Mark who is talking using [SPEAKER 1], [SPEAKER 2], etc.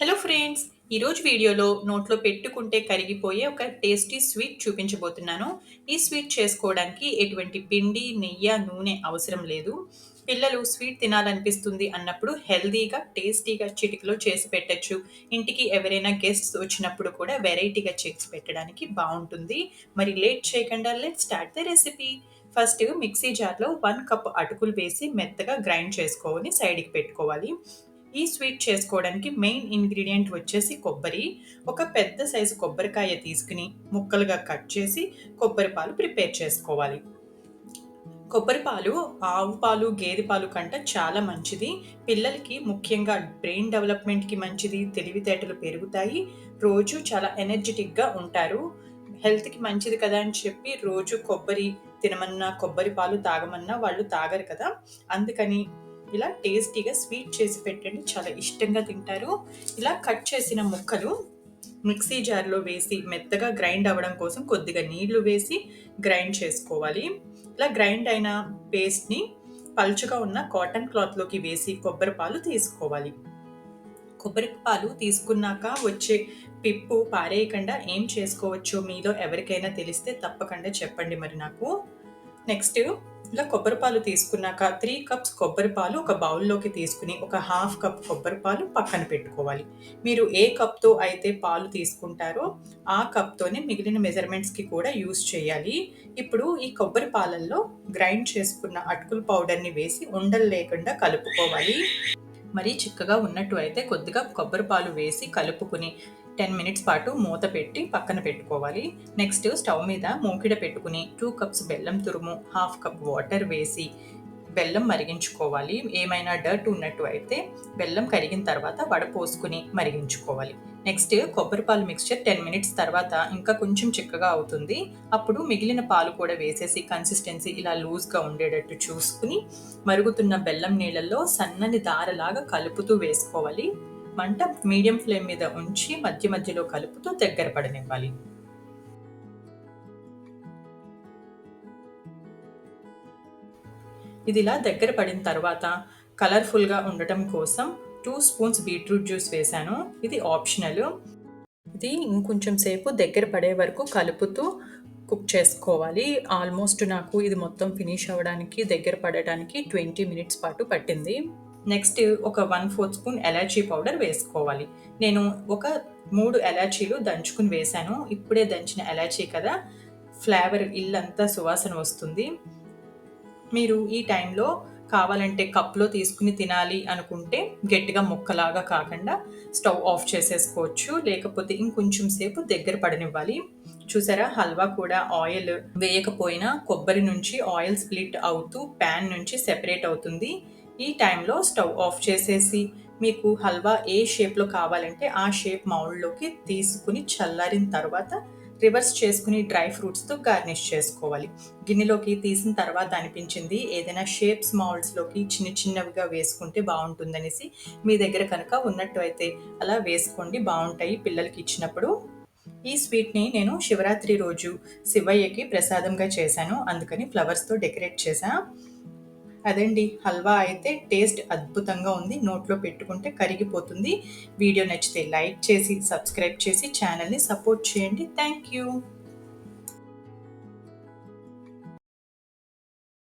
[SPEAKER 1] Hello friends ఈరోజు వీడియోలో నోట్లో పెట్టుకుంటే కరిగిపోయే ఒక టేస్టీ స్వీట్ చూపించబోతున్నాను. ఈ స్వీట్ చేసుకోవడానికి ఎటువంటి పిండి నెయ్యి నూనె అవసరం లేదు. పిల్లలు స్వీట్ తినాలనిపిస్తుంది అన్నప్పుడు హెల్దీగా టేస్టీగా చిటికలో చేసి పెట్టచ్చు. ఇంటికి ఎవరైనా గెస్ట్స్ వచ్చినప్పుడు కూడా వెరైటీగా చేసి పెట్టడానికి బాగుంటుంది. మరి లేట్ చేయకుండా let start the recipe first mixie జార్లో వన్ కప్ అటుకులు వేసి మెత్తగా గ్రైండ్ చేసుకోవాలి సైడ్కి పెట్టుకోవాలి. ఈ స్వీట్ చేసుకోవడానికి మెయిన్ ఇంగ్రీడియంట్ వచ్చేసి కొబ్బరి. ఒక పెద్ద సైజు కొబ్బరికాయ తీసుకుని ముక్కలుగా కట్ చేసి కొబ్బరి పాలు ప్రిపేర్ చేసుకోవాలి. కొబ్బరి పాలు ఆవు పాలు గేదె పాలు కంటే చాలా మంచిది. పిల్లలకి ముఖ్యంగా బ్రెయిన్ డెవలప్మెంట్కి మంచిది తెలివితేటలు పెరుగుతాయి. రోజు చాలా ఎనర్జెటిక్గా ఉంటారు. హెల్త్కి మంచిది కదా అని చెప్పి రోజు కొబ్బరి తినమన్నా కొబ్బరి పాలు తాగమన్నా వాళ్ళు తాగరు కదా. అందుకని ఇలా టేస్టీగా స్వీట్ చేసి పెట్టండి. చాలా ఇష్టంగా తింటారు. ఇలా కట్ చేసిన ముక్కలు మిక్సీ జార్లో వేసి మెత్తగా గ్రైండ్ అవ్వడం కోసం కొద్దిగా నీళ్ళు వేసి గ్రైండ్ చేసుకోవాలి. ఇలా గ్రైండ్ అయిన పేస్ట్ని పలుచగా ఉన్న కాటన్ క్లాత్లోకి వేసి కొబ్బరి పాలు తీసుకోవాలి. కొబ్బరి పాలు తీసుకున్నాక వచ్చే పిప్పు పారేయకుండా ఏం చేసుకోవచ్చో మీలో ఎవరికైనా తెలిస్తే తప్పకుండా చెప్పండి మరి నాకు. నెక్స్ట్ ఇలా కొబ్బరి పాలు తీసుకున్నాక త్రీ కప్స్ కొబ్బరి పాలు ఒక బౌల్లోకి తీసుకుని ఒక హాఫ్ కప్ కొబ్బరి పాలు పక్కన పెట్టుకోవాలి. మీరు ఏ కప్తో అయితే పాలు తీసుకుంటారో ఆ కప్తోనే మిగిలిన మెజర్మెంట్స్కి కూడా యూస్ చేయాలి. ఇప్పుడు ఈ కొబ్బరి పాలల్లో గ్రైండ్ చేసుకున్న అటుకుల పౌడర్ని వేసి ఉండలు లేకుండా కలుపుకోవాలి. మరీ చిక్కగా ఉన్నట్టు అయితే కొద్దిగా కొబ్బరి పాలు వేసి కలుపుకుని టెన్ మినిట్స్ పాటు మూత పెట్టి పక్కన పెట్టుకోవాలి. నెక్స్ట్ స్టవ్ మీద మూకిడ పెట్టుకుని టూ కప్స్ బెల్లం తురుము హాఫ్ కప్ వాటర్ వేసి బెల్లం మరిగించుకోవాలి. ఏమైనా డర్ట్ ఉన్నట్టు అయితే బెల్లం కరిగిన తర్వాత వడపోసుకుని మరిగించుకోవాలి. నెక్స్ట్ కొబ్బరి పాలు మిక్స్చర్ టెన్ మినిట్స్ తర్వాత ఇంకా కొంచెం చిక్కగా అవుతుంది. అప్పుడు మిగిలిన పాలు కూడా వేసేసి కన్సిస్టెన్సీ ఇలా లూజ్గా ఉండేటట్టు చూసుకుని మరుగుతున్న బెల్లం నీళ్ళల్లో సన్నని దారలాగా కలుపుతూ వేసుకోవాలి. మంట మీడియం ఫ్లేమ్ మీద ఉంచి మధ్య మధ్యలో కలుపుతూ దగ్గర పడనివ్వాలి. ఇది ఇలా దగ్గర పడిన తర్వాత కలర్ఫుల్గా ఉండటం కోసం టూ స్పూన్స్ బీట్రూట్ జ్యూస్ వేశాను. ఇది ఆప్షనల్. ఇది ఇంకొంచెం సేపు దగ్గర పడే వరకు కలుపుతూ కుక్ చేసుకోవాలి. ఆల్మోస్ట్ నాకు ఇది మొత్తం ఫినిష్ అవ్వడానికి దగ్గర పడటానికి ట్వంటీ మినిట్స్ పాటు పట్టింది. నెక్స్ట్ ఒక వన్ ఫోర్త్ స్పూన్ ఎలాచీ పౌడర్ వేసుకోవాలి. నేను ఒక మూడు ఎలాచీలు దంచుకుని వేశాను. ఇప్పుడే దంచిన ఎలాచీ కదా ఫ్లేవర్ ఇల్లంతా సువాసన వస్తుంది. మీరు ఈ టైంలో కావాలంటే కప్లో తీసుకుని తినాలి అనుకుంటే గట్టిగా ముక్కలాగా కాకుండా స్టవ్ ఆఫ్ చేసేసుకోవచ్చు. లేకపోతే ఇంకొంచెం సేపు దగ్గర పడనివ్వాలి. చూసారా? హల్వా కూడా ఆయిల్ వేయకపోయినా కొబ్బరి నుంచి ఆయిల్ స్ప్లిట్ అవుతూ ప్యాన్ నుంచి సెపరేట్ అవుతుంది. ఈ టైంలో స్టవ్ ఆఫ్ చేసేసి మీకు హల్వా ఏ షేప్లో కావాలంటే ఆ షేప్ మౌల్డ్లోకి తీసుకుని చల్లారిన తర్వాత రివర్స్ చేసుకుని డ్రై ఫ్రూట్స్తో గార్నిష్ చేసుకోవాలి. గిన్నెలోకి తీసిన తర్వాత అనిపించింది ఏదైనా షేప్స్ మౌల్డ్స్లోకి చిన్న చిన్నవిగా వేసుకుంటే బాగుంటుందనేసి మీ దగ్గర కనుక ఉన్నట్టు అయితే అలా వేసుకోండి బాగుంటాయి పిల్లలకి ఇచ్చినప్పుడు. ఈ స్వీట్ని నేను శివరాత్రి రోజు శివయ్యకి ప్రసాదంగా చేశాను అందుకని ఫ్లవర్స్తో డెకరేట్ చేశాను అదండి హల్వా అయితే టేస్ట్ అద్భుతంగా ఉంది. నోట్లో పెట్టుకుంటే కరిగిపోతుంది. వీడియో నచ్చితే లైక్ చేసి సబ్స్క్రైబ్ చేసి ఛానల్ని సపోర్ట్ చేయండి. Thank you.